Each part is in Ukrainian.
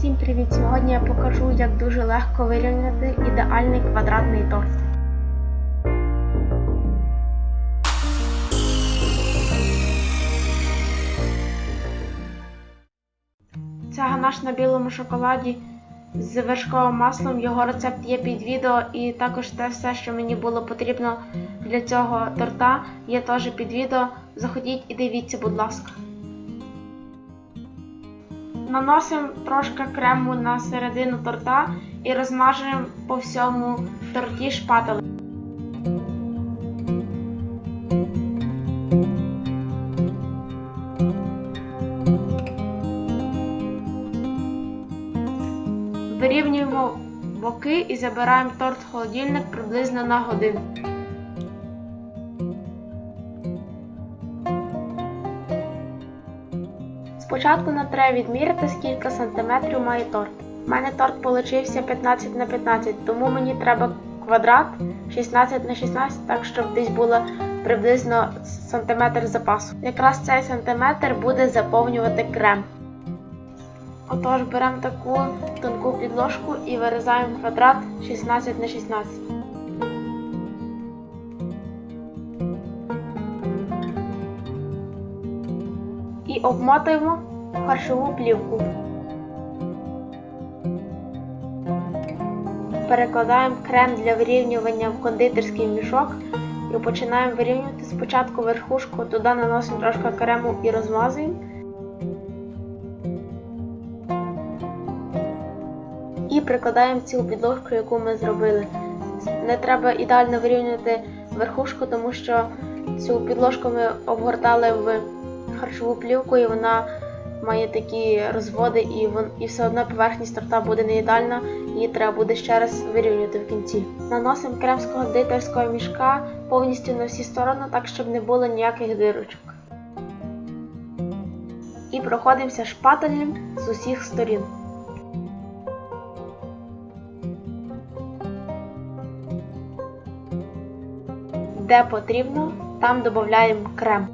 Всім привіт! Сьогодні я покажу, як дуже легко вирівняти ідеальний квадратний торт. Це ганаш на білому шоколаді з вершковим маслом. Його рецепт є під відео, і також те все, що мені було потрібно для цього торта, є теж під відео. Заходіть і дивіться, будь ласка. Наносимо трошки крему на середину торта і розмажуємо по всьому торті шпателем. Вирівнюємо боки і забираємо торт в холодильник приблизно на годину. Спочатку нам треба відміряти, скільки сантиметрів має торт. У мене торт получився 15 на 15, тому мені треба квадрат 16 на 16, так щоб десь було приблизно сантиметр запасу. Якраз цей сантиметр буде заповнювати крем. Отож, беремо таку тонку підложку і вирізаємо квадрат 16 на 16. Обмотуємо в харчову плівку. Перекладаємо крем для вирівнювання в кондитерський мішок і починаємо вирівнювати спочатку верхушку, туди наносимо трошки крему і розмазуємо. І прикладаємо цю підложку, яку ми зробили. Не треба ідеально вирівнювати верхушку, тому що цю підложку ми обгортали в харчову плівку, і вона має такі розводи, і вон, і все одно поверхність торта буде не ідеальна, її треба буде ще раз вирівнювати в кінці. Наносимо крем з кондитерського мішка повністю на всі сторони, так щоб не було ніяких дирочок. І проходимося шпателем з усіх сторін. Де потрібно, там додаємо крем.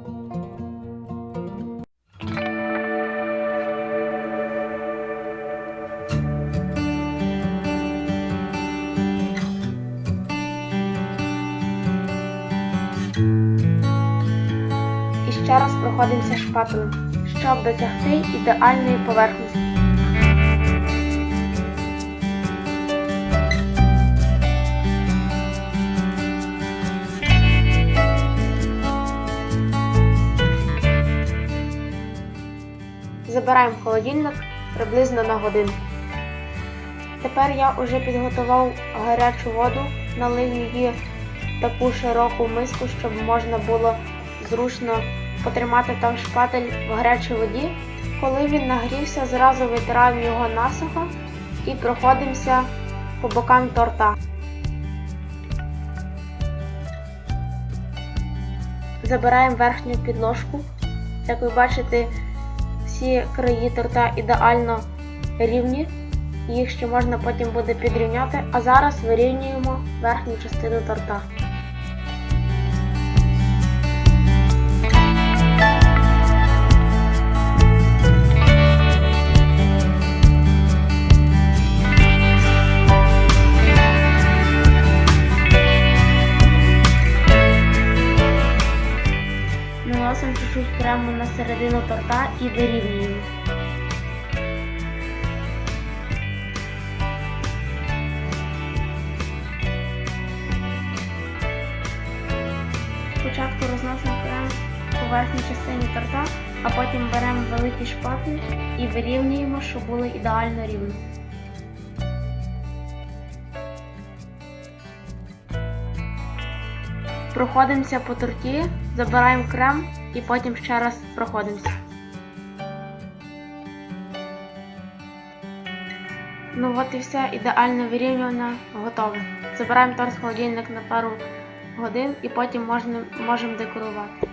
Ще раз проходимося шпателем, щоб досягти ідеальної поверхності. Забираємо холодильник приблизно на годину. Тепер я вже підготував гарячу воду, налив її в таку широку миску, щоб можна було зручно потримати там шпатель в гарячій воді. Коли він нагрівся, зразу витираємо його насухо і проходимося по бокам торта. Забираємо верхню підложку. Як ви бачите, всі краї торта ідеально рівні, їх ще можна потім буде підрівняти, а зараз вирівнюємо верхню частину торта. Чуть-чуть на середину торта і вирівнюємо. Спочатку розносимо крем по верхній частині торта, а потім беремо великий шпатель і вирівнюємо, щоб було ідеально рівно. Проходимося по торті, забираємо крем і потім ще раз проходимося. Ну от і все, ідеально вирівнювано, готове. Забираємо торт холодильник на пару годин і потім можемо декорувати.